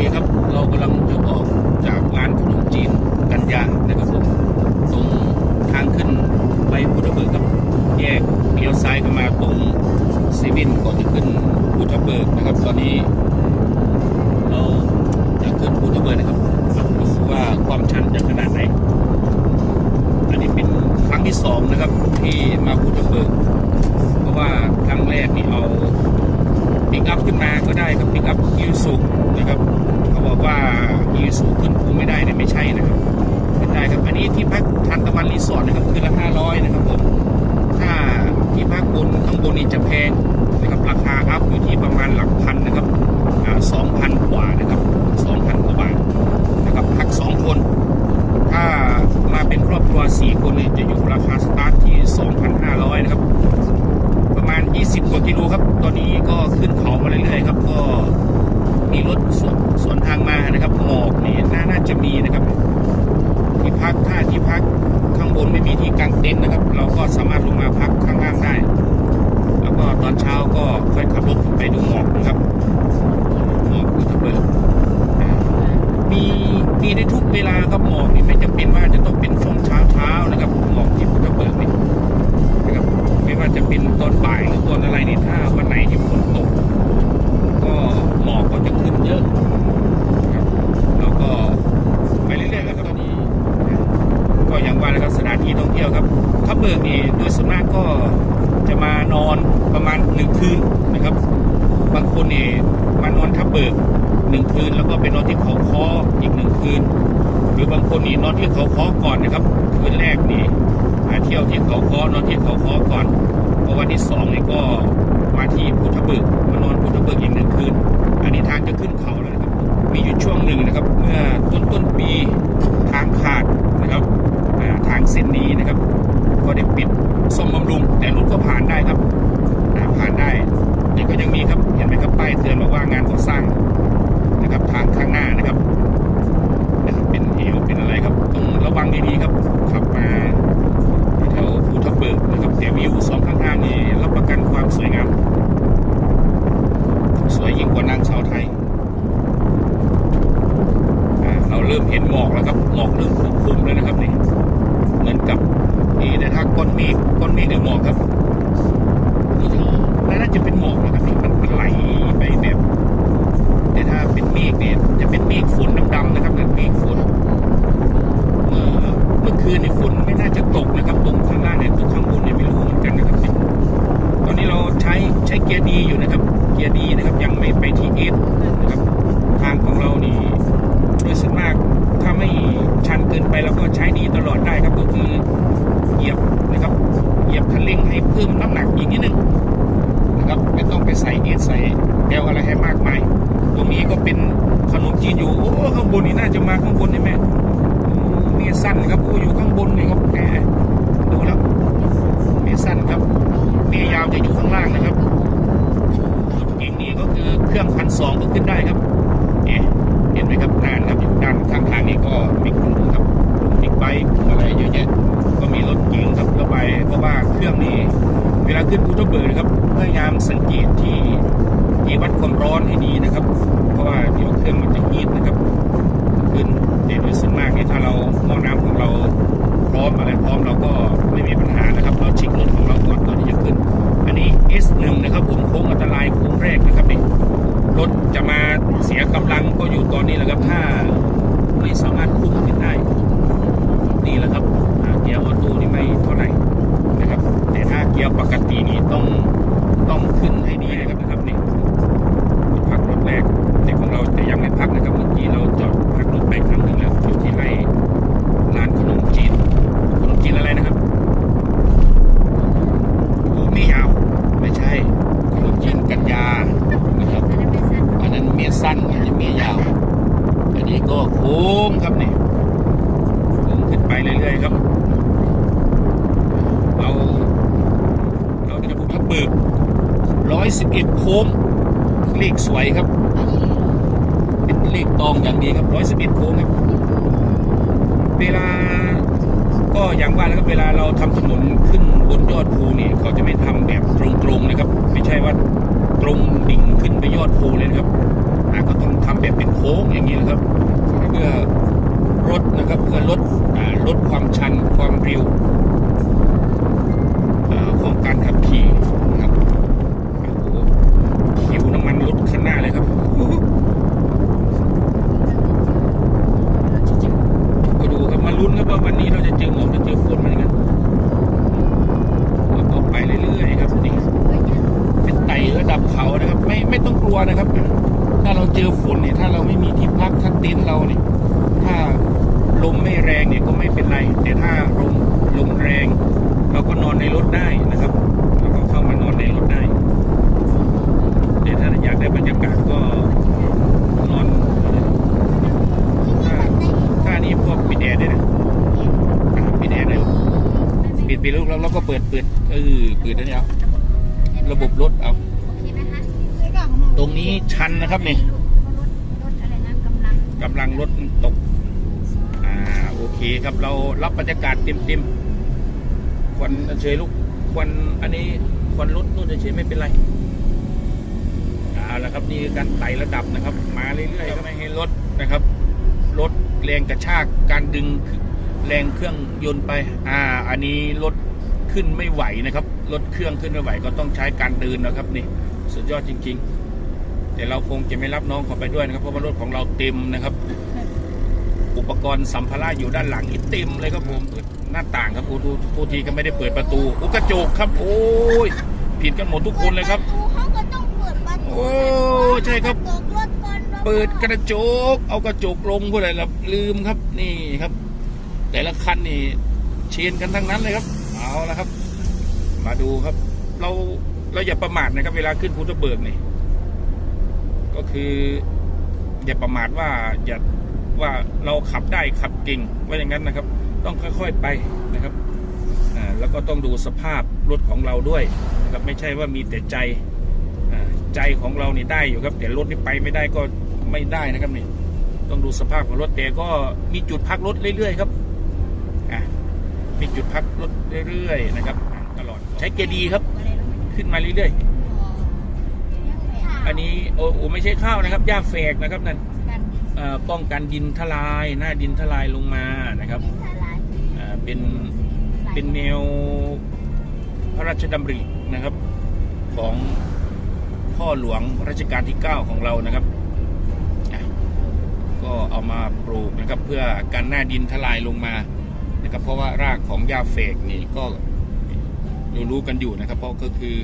เคครับ เรากำลังจะออกจากร้านขนมจีนกันยานะครับผมตรงทางขึ้นไปพุทธเบิกครับ แยกเลี้ยวซ้ายเข้ามาตรงซเว่นก่อนจะขึ้นพุทธเบิกนะครับ ตอนนี้ เราจะขึ้นพุทธเบิกนะครับดูว่าความชันจะขนาดไหน อันนี้เป็นครั้งที่สองนะครับที่มาพุทธเบิกเพราะว่าครั้งแรกนี่เอา ปิกอัพขึ้นมาก็ได้ครับปิกอัพยูสุนะครับเขาบอกว่ายูสุขึ้นภูไม่ได้เนี่ยไม่ใช่นะครับขึ้นได้ครับอันนี้ที่พักทันตะวันรีสอร์ทนะครับคืนละห้าร้อยนะครับผมถ้าที่พักบนข้างบนนี่จะแพงนะครับราคาอัพอยู่ที่ประมาณหลักพันนะครับสองพันกว่านะครับสองพันกว่าบาทนะครับพักสองคน ถ้ามาเป็นครอบครัวสี่คนเนี่ยจะอยู่ราคาสตาร์ทที่2,500 นะครับ ประมาณ 20 กว่ากิโลครับ ตอนนี้ก็ขึ้นเขามาเรื่อยๆครับ ก็มีรถสวนสวนทางมานะครับหมอกนี่น่าน่าจะมีนะครับ ที่พักถ้าที่พักข้างบนไม่มีที่กางเต็นท์นะครับ เราก็สามารถลงมาพักข้างล่างได้ แล้วก็ตอนเช้าก็ค่อยขับรถไปดูหมอกนะครับหมอกภูทะเบิกมีมีได้ทุกเวลาครับหมอกนี่ นเมฆหรือหมอกครับ ขนมจีนอยู่โอ้ข้างบนนี่น่าจะมาข้างบนนี่แม่อืมเมียสั้นครับโอ้อยู่ข้างบนนี่ครับแหมดูแล้วเมียสั้นครับเมียยาวจะอยู่ข้างล่างนะครับรถเก่งนี้ก็คือเครื่องพันสองก็ขึ้นได้ครับเอ๊ะเห็นไหมครับนานครับอยู่ด้านข้างทางนี้ก็มีกลุ่มครับบิ๊กไบค์อะไรเยอะแยะก็มีรถเก๋งครับระบายเพราะว่าเครื่องนี้ เวลาขึ้นภูทับเบิกนะครับพยายามสังเกตที่ ที่วัดความร้อนให้ดีนะครับ เพราะว่าเดี๋ยวเครื่องมันจะฮีทนะครับขึ้นแต่โดยส่วนมากนี่ถ้าเราหม้อน้ำของเราพร้อมอะไรพร้อมเราก็ไม่มีปัญหานะครับ เราเช็ครถของเราก่อนก่อนนี้ S1 นะครับผมโค้งอันตรายโค้งแรกนะครับนี่ รถจะมาเสียกำลังก็อยู่ตอนนี้แหละครับ ถ้าไม่สามารถคุมขึ้นได้ นี่แหละครับอ่าเกียร์ออโต้นี่ไม่เท่าไหร่นะครับ แต่ถ้าเกียร์ปกตินี่ต้องต้องขึ้นให้ดีนะครับนะครับนี่พักรถแรกแต่ของเราจะยังไม่พักนะครับเมื่อกี้เราจอดพักรถไปครั้งหนึ่งแล้วอยู่ที่ไรร้านขนมจีนขนมจีนอะไรนะครับโอ้ไม่ยาวไม่ใช่ขนมจีนกันยานะครับ อันนั้นเมียสั้นอันนี้เมียยาว อันนี้ก็โค้งครับนี่โค้งขึ้นไป เรื่อยๆครับ เราเราจะบุกทับเบิกร้อยสิบเอ็ดโค้งเลขสวยครับ เป็นเลขตองอย่างดีครับร้อยสิบเอ็ดโค้งครับ เวลาก็อย่างว่าแล้วครับเวลาเราทำถนนขึ้นบนยอดภูเนี่ยเขาจะไม่ทำแบบตรงๆนะครับ ไม่ใช่ว่าตรงดิ่งขึ้นไปยอดภูเลยนะครับก็ต้องทำแบบเป็นโค้งอย่างนี้นะครับเพื่อ ลดนะครับเพื่อลดลดความชันความเร็วอ่าของการขับขี่นะครับโอ้โหคิวน้ำมันลดข้างหน้าเลยครับก็ดูครับมาลุ้นครับว่าวันนี้เราจะเจอหมอกจะเจอฝนเหมือนกันแล้วก็ไปเรื่อยๆครับนี่ เป็นไต่ระดับเขานะครับ ไม่ไม่ต้องกลัวนะครับ ถ้าเราเจอฝนเนี่ยถ้าเราไม่มีที่พักถ้าเต็นท์เราเนี่ยถ้าลมไม่แรงเนี่ยก็ไม่เป็นไร แต่ถ้าลมลมแรง เราก็นอนในรถได้นะครับเราก็เข้ามานอนในรถได้แต่ถ้าอยากได้บรรยากาศก็นอนถ้าถ้านี้พวกปิดแอร์ได้วยนะอะปิดแอร์ได้ปิ ดไปลูกแล้วเราก็เปิดเปิดเออเปิดได้แล้วระบบรถเอา ตรงนี้ชันนะครับนี่รถอะไรนะกำลังกำลังรถตก อ่าโอเคครับเรารับบรรยากาศเต็มๆควันเฉยลูกควันอันนี้ควันรถนู่นเฉยไม่เป็นไรเอาละครับนี่คือการไต่ระดับนะครับ มาเรื่อยๆก็ไม่ให้รถนะครับรถแรงกระชากการดึง แรงเครื่องยนต์ไป อ่า อันนี้รถขึ้นไม่ไหวนะครับ รถเครื่องขึ้นไม่ไหวก็ต้องใช้การเดินนะครับนี่ สุดยอดจริง ๆ แต่เราคงจะไม่รับน้องเขาไปด้วยนะครับ เพราะว่ารถของเราเต็มนะครับ อุปกรณ์สัมภาระอยู่ด้านหลังนี่เต็มเลยครับผมหน้าต่างครับโอ้ทุกทีก็ไม่ได้เปิดประตูอุกระจกครับ โอ้ยผิดกันหมดทุกคนเลยครับ เขาก็ต้องเปิดประตูโอ้ใช่ครับตกรถก่อนเปิดกระจก เอากระจกลงเพื่ออะไรล่ะลืมครับนี่ครับ แต่ละคันนี่เชียนกันทั้งนั้นเลยครับ เอาละครับ มาดูครับ เราเราอย่าประมาทนะครับ เวลาขึ้นพุทธเบิกนี่ก็คือ อย่าประมาทว่าอย่าว่าเราขับได้ขับเก่งว่าอย่างนั้นนะครับ ต้องค่อยๆไปนะครับอ่าแล้วก็ต้องดูสภาพรถของเราด้วยนะครับไม่ใช่ว่ามีแต่ใจอ่าใจของเรานี่ได้อยู่ครับ แต่รถนี่ไปไม่ได้ก็ไม่ได้นะครับนี่ต้องดูสภาพของรถแต่ก็มีจุดพักรถเรื่อยๆครับอะ มีจุดพักรถเรื่อยๆนะครับอะตลอดใช้เกียร์ดีครับ ขึ้นมาเรื่อยๆ อันนี้โอ้โอ้ไม่ใช่ข้าวนะครับหญ้าแฝกนะครับนั่นเอ่อป้องกันดินทลายหน้าดินทลายลงมานะครับเอ่อเป็นเป็นแนวพระราชดำรินะครับของพ่อหลวงรัชกาลที่ 9 ของเรานะครับอะก็เอามาปลูกนะครับเพื่อกันหน้าดินทลายลงมา นะครับเพราะว่ารากของหญ้าเฟกนี่ก็รู้รู้ๆกันอยู่นะครับ เพราะก็คือ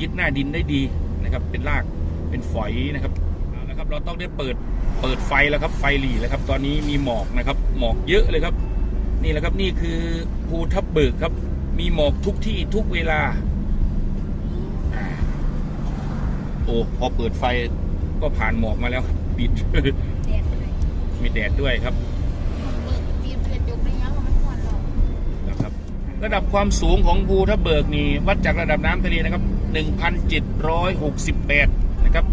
ยึดหน้าดินได้ดีนะครับ เป็นรากเป็นฝอยนะครับเอาละครับเราต้องได้เปิดเปิดไฟแล้วครับไฟหลีแล้วครับ ตอนนี้มีหมอกนะครับ หมอกเยอะเลยครับ นี่แหละครับนี่คือภูทับเบิกครับ มีหมอกทุกที่ทุกเวลาอ่าโอ้พอเปิดไฟก็ผ่านหมอกมาแล้วครับปิดมีแดดด้วยครับนะครับ ระดับความสูงของภูทับเบิกนี่วัดจากระดับน้ำทะเลนะครับ 1,768 นะครับ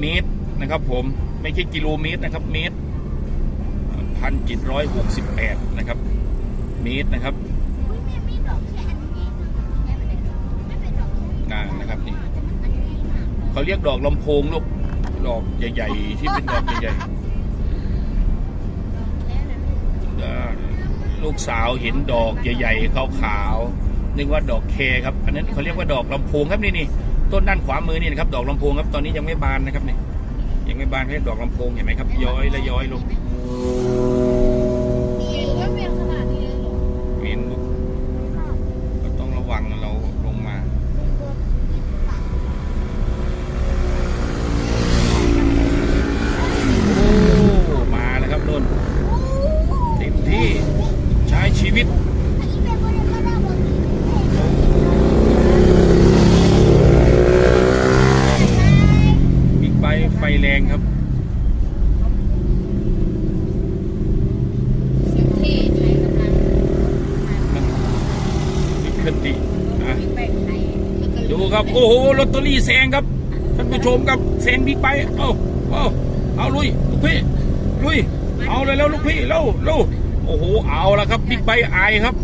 เมตรนะครับผมไม่ใช่กิโลเมตรนะครับ เมตรพันเจ็ดร้อยหกสิบแปดนะครับ เมตรนะครับนานนะครับนี่เขาเรียกดอกลำโพงลูกดอกใหญ่ ๆ ที่เป็นดอกใหญ่ๆเอ่อ ลูกสาวเห็นดอกใหญ่ๆขาวๆนึกว่าดอกเคครับ อันนั้นเขาเรียกว่าดอกลำโพงครับนี่นี่ต้นด้านขวามือนี่นะครับ ดอกลำโพงครับตอนนี้ยังไม่บานนะครับนี่ยังไม่บานแค่ดอกลำโพงเห็นไหมครับ ย้อยและย้อยลง เวียนลูกก็ต้องระวังเราลงมาโอ้มาแล้วครับนนเต็มที่ใช้ชีวิต บิ๊กไบค์ไฟแรงครับบิ๊กคติอะดูครับ โอ้โหลอ ตเตอรี่แซงครับท่านผู้ชมครับแซงบิ๊กไบค์เอ้าเอ้าเอาลุยลูกพี่ลุยเอาเลยแล้วลูกพี่เร็วเร็วโอ้โหเอาแล้วครับบิ๊กไบค์อายครับ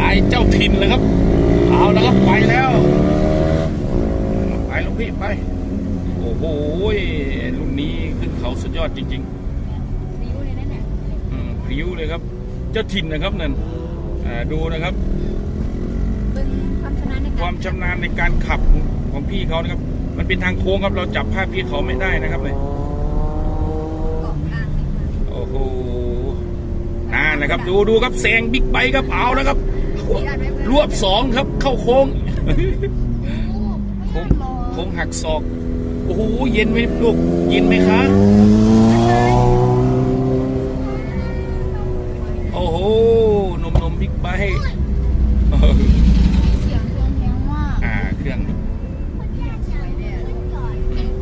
อายเจ้าถิ่นเลยครับ เอาแล้วครับไปแล้วไปโอ้โหรุ่นนี้ขึ้นเขาสุดยอดจริงริ้วเลยนั่นแหละๆอืมพริ้วเลยครับ เจ้าถิ่นนะครับนั่นอ่าดูนะครับเป็น ความชำนาญในคกาวารมชำนาญในการขับของพี่เขานะครับ มันเป็นทางโค้งครับเราจับภาพพี่เขาไม่ได้นะครับเลยเกาะกลางเลยค่ะโอ้โหน่านะครับ ดูดูครับแซงบิ๊กไบค์ครับเอาแล้วครับ รวบสองครับ เข้าโค้งโค้งโค้งหักศอกโอ้โหเย็นไหมลูกเย็นไหมคะโอ้โหนมนมบิ๊กไบค์เออ เสียงเครื่องแพงมาก อ่า เครื่อง สวยเลยอะ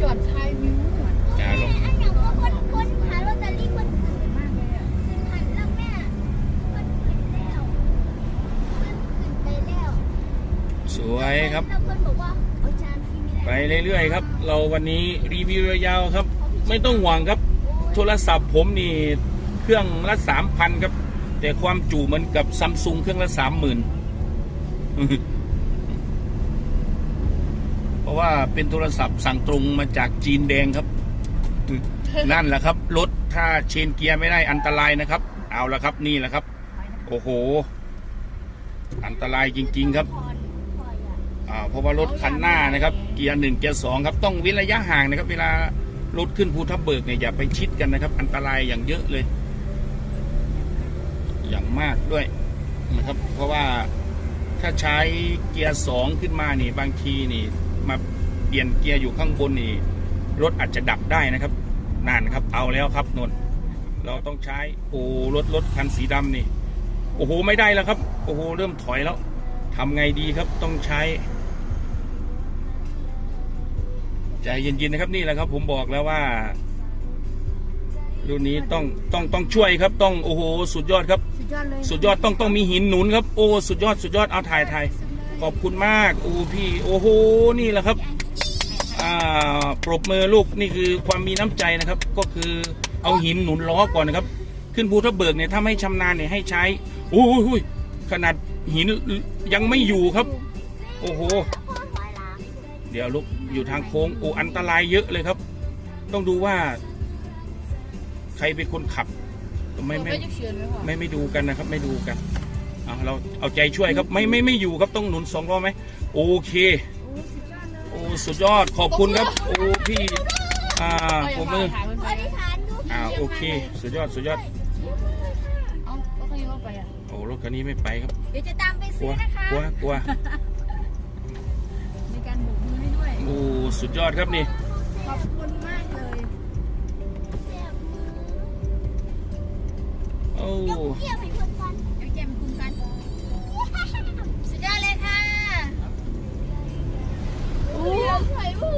จอดท้ายวิวอะ จ่าลง อันอย่างว่าคนคนหาลอตเตอรี่คน สวยมากเลยอะ ขึ้นหันแล้วแม่คนขึ้นแล้วขึ้นขึ้นไปแล้ว สวยครับ แล้วคนบอกว่าเอาจานพี่ไม่ ไป ได้ เรื่ อยๆครับ เราวันนี้รีวิวยาวๆครับ ไม่ต้องห่วงครับ โทรศัพท์ผมนี่เครื่องละสามพันครับ แต่ความจุเหมันกับซัมซุงเครื่องละสามหมื่นเพราะว่าเป็นโทรศัพท์สั่งตรงมาจากจีนแดงครับ นั่นแหละครับ รถถ้าเชนเกียร์ไม่ได้อันตรายนะครับ เอาละครับนี่แหละครับ โอ้โห อันตรายจริง ๆ ครับ อ่าเพราะว่ารถคันหน้านะครับ กียร์หนึ่งเกียร์สองครับต้องเว้นระยะห่างนะครับ เวลารถขึ้นภูทับเบิกเนี่ยอย่าไปชิดกันนะครับ อันตรายอย่างเยอะเลย อย่างมากด้วยนะครับ เพราะว่าถ้าใช้เกียร์สองขึ้นมานี่บางทีนี่ มาเปลี่ยนเกียร์อยู่ข้างบนนี่ รถอาจจะดับได้นะครับนั่นครับ เอาแล้วครับนนท์เราต้องใช้โอ้รถรถคันสีดำนี่ โอ้โหไม่ได้แล้วครับ โอ้โหเริ่มถอยแล้วทำไงดีครับต้องใช้ ใจเย็นๆนะครับนี่แหละครับ ผมบอกแล้วว่ารุ่นนี้ต้องต้องต้องช่วยครับต้องโอ้โหสุดยอดครับ สุดยอดเลยสุดยอดต้องต้องมีหินหนุนครับ โอ้สุดยอดสุดยอดเอาถ่ายถ่ายขอบคุณมากโอ้พี่โอ้โหนี่แหละครับอ่าปรบมือลูกนี่คือความมีน้ำใจนะครับ ก็คือเอาหินหนุนล้อก่อนนะครับ ขึ้นภูทับเบิกเนี่ยถ้าไม่ชำนาญเนี่ยให้ใช้โอ้โหขนาดหินยังไม่อยู่ครับ โอ้โหพ่อถอยหลังเดี๋ยวลูก อยู่ทางโค้งโอ้อันตรายเยอะเลยครับ ต้องดูว่า ใครเป็นคนขับไม่ไม่ไม่จะเชือนไหมวะไม่ไม่ดูกันนะครับ ไม่ดูกันเอาเราเอาใจช่วยครับ ไม่ไม่ไม่อยู่ครับต้องหนุนสองล้อไหมโอเคโอ้สุดยอดเลยโอ้สุดยอดขอบคุณครับ โอ้พี่อ่าผมมือถ่ายมันไปอธิษฐานดูอ่าโอเค สุดยอดสุดยอดเอาก็เขาโยนไปอะโอ้รถคันนี้ไม่ไปครับเดี๋ยวจะตามไปกลัซื้วอนะคะกลัวกลัว สุดยอดครับนี่ ขอบคุณมากเลยเสียบมือโอ้ยกเกี่ยวให้คนกันเดี๋ยวแจมคุณกันสุดยอดเลยค่ะโอ้เกี่ยวใส่มือ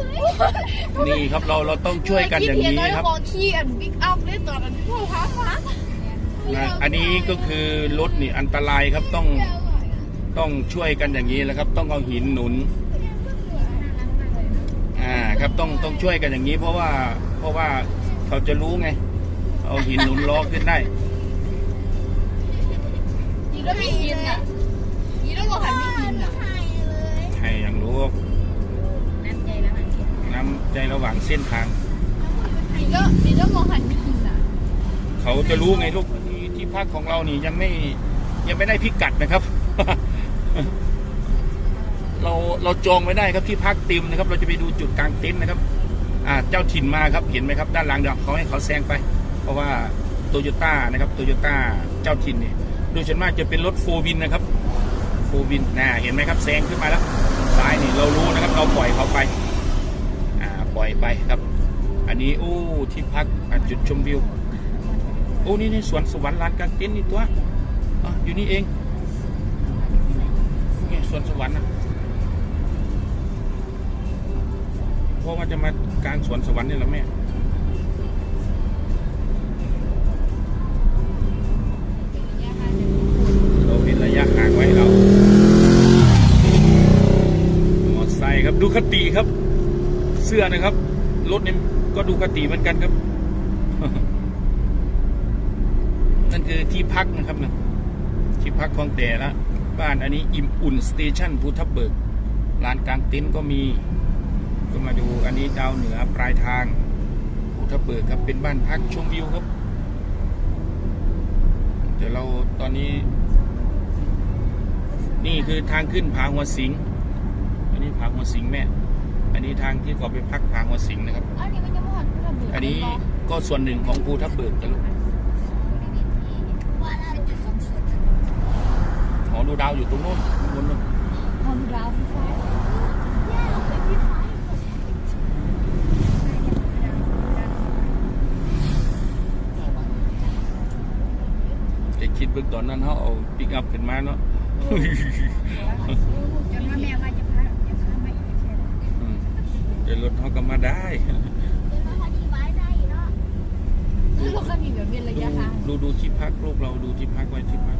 นี่ครับเราเราต้องช่วยกันอย่างนี้ครับมองขี้อันบิ๊กอัพเลยตอนนั้นพ่อพักมานะอันนี้ก็คือรถนี่อันตรายครับต้องต้องช่วยกันอย่างนี้แหละครับ ต้องเอาหินหนุน อ่าครับต้องต้องช่วยกันอย่างนี้ เพราะว่าเพราะว่าเขาจะรู้ไง เอาหินหนุนล้อขึ้นได้ยีแล้วไม่ยินอะยีแล้วก็หันไม่ยินอะหายเลยให้อย่างรู้น้ำใจแล้วมันน้ำใจระหว่างเส้นทางยีแล้วยีแล้วมองหันไม่ยินอะเขาจะรู้ไงลูกที่ที่พักของเรานี่ยังไม่ยังไม่ได้พิกัดนะครับ เราเราจองไม่ได้ครับที่พักเต็มนะครับ เราจะไปดูจุดกลางเต็นท์นะครับ อ่าเจ้าถิ่นมาครับเห็นไหมครับ ด้านหลังเดี๋ยวเขาให้เขาแซงไป เพราะว่าโตโยต้านะครับโตโยต้าเจ้าถิ่นเนี่ยโดยส่วนมากจะเป็นรถโฟวินนะครับโฟวินนะเห็นไหมครับแซงขึ้นมาแล้วซ้ายนี่เรารู้นะครับ เราปล่อยเขาไปอ่าปล่อยไปครับ อันนี้โอ้ที่พักจุดชมวิวโอ้นี่นี่สวนสวรรค์ลานกลางเต็นท์นี่ตัวอะอยู่นี่เองนี่สวนสวรรค์นะ เพราะว่าจะมากลางสวนสวรรค์นี่แหละแม่เราเห็นระยะห่างไว้เรามอเตอร์ไซค์ครับดูคติครับ เสื้อนะครับ รถนี่ก็ดูคติเหมือนกันครับ นั่นคือที่พักนะครับนะที่พักของแต่ละบ้านอันนี้อิ่มอุ่นสเตชันภูทับเบิกลานกลางเต็นท์ก็มี ก็มาดูอันนี้ดาวเหนือปลายทางภูทับเบิกครับเป็นบ้านพักชมวิวครับ เดี๋ยวเราตอนนี้ นี่คือทางขึ้นผาหัวสิง อันนี้ผาหัวสิงแม่ อันนี้ทางที่เขาไปพักผาหัวสิงนะครับ อันนี้มันจะหันเพื่อนเบื่ออันนี้ก็ส่วนหนึ่งของภูทับเบิกนะลูกหอดูดาวอยู่ตรงโน้นบนนู้นฮอนดาวพี่ฟ้า แย่เราไปที่ไฟ จะ คิดเบื้องตอนนั้นเขาเอาปิกอัพขึ้นมาเนาะจนว่าแม่ว่าจะพาจะพามาอีกแค่อืมเดี๋ยวรถเขาก็มาได้เดี๋ยวเราพอดีไว้ได้เนาะคือเราก็มีแบบเป็นระดูยะทาง ดูดูที่พักลูกเราดูที่พักไว้ที่พัก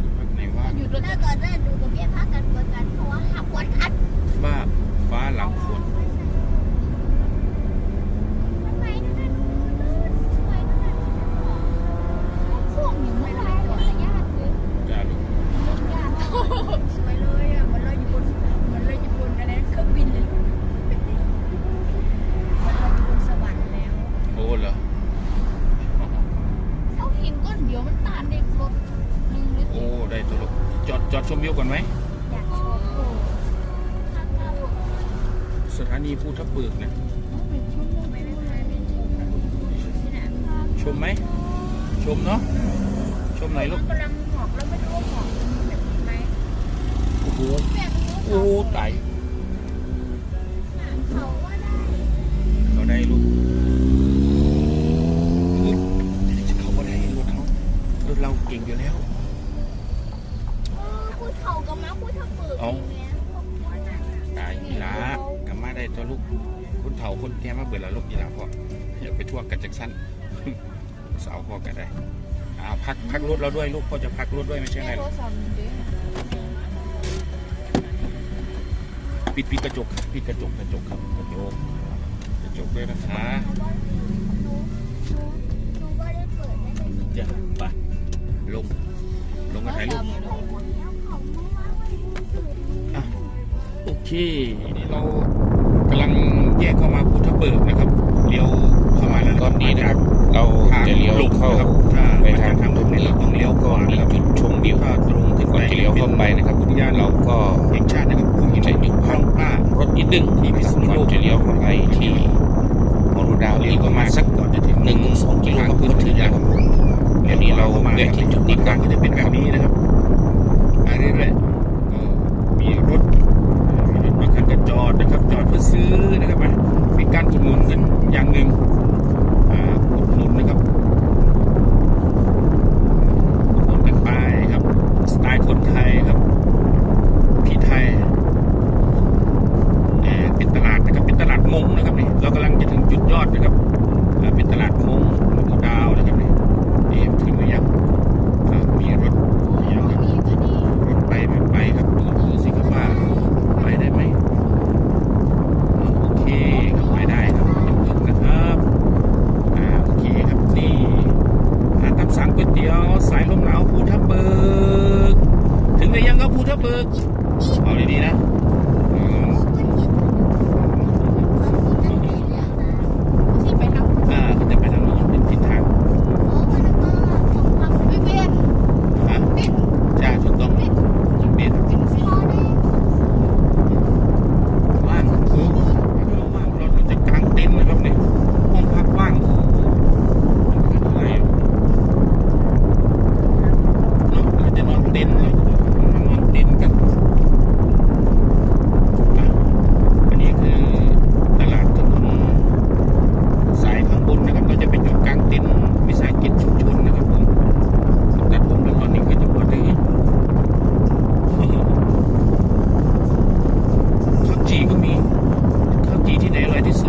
ที่พักไหนว่าอยู่รถถ้าเกิดได้ดูกับเบี้ยพักกันเกิดกันเพราะว่าหักวันคัดบ้าฟ้าหลังฝน มวิวก่อนไหมอยากชมสถานีภูทับเบิกเนี่ยเป็นชั่วโมงไม่ไม่ไม่ไม่ชมที่ไหนชมไหมชมเนาะชมไหนลูกกำลังหมอกแล้วไม่รู้ว่าหมอกมันมีแบบนี้ไหมโอ้โหแบบนี้โอ้ตา เอย่างเงี้ยพวกว่านั่นน่ะตายอีหลากลับมาได้ตัวลูกคนเฒ่าคนแก่มาเบิดละลูกอีหลาพ่ออย่าไปทั่วกันจักสั้นสาวพ่อก็ได้อ่าพักพักรถเราด้วยลูกพ่อจะพักรถด้วยไม่ใช่ไงแม่หรโทอรกศัพท์เด้ปิดปิดกระจกปิดกระจกกระจกครับกระจกกระจกด้วยนะคะจะไปลงลงมาถ่ายรูป โอเคนี่เรากำลังแยกเข้ามาภูทับเบิกนะครับเลี้ยวเข้ามาแล้วรอบนี้นะครับ เราทางจะเลี้ยวลงเข้านะครับถ้าไปไปทาทางงทางลงเนี่ยเราต้องเลี้ยวก่อนมีนะครับจุดชมวิวถ้าตรงขึ้นก่อนจะเลี้ยวเข้าไปนะครับอุทยานเราเราก็แห่งชาตินะครับภูหินจะหยุดพัพักงป้ารถนิดนึงที่พิษณุก่อนโลกจะเลี้ยวเข้าไปที่มอรูดาวเราอีอีกกปประระมามาณณสัสักกก่อนจะถึงหนึ่งสองกิโลก็พ้นถึงแล้วครับเดี๋ยวนี้เราได้ที่จุดนี้ก่อนก็จะเป็นแบบนี้นะครับมาเรื่อยๆก็มีรถมีรถบางคัน ก็จอดนะครับ จอดเพื่อซื้อนะครับเป็นการอุดหนุนกันอย่างหนึ่งอุดหนุนนะครับ 未来的是。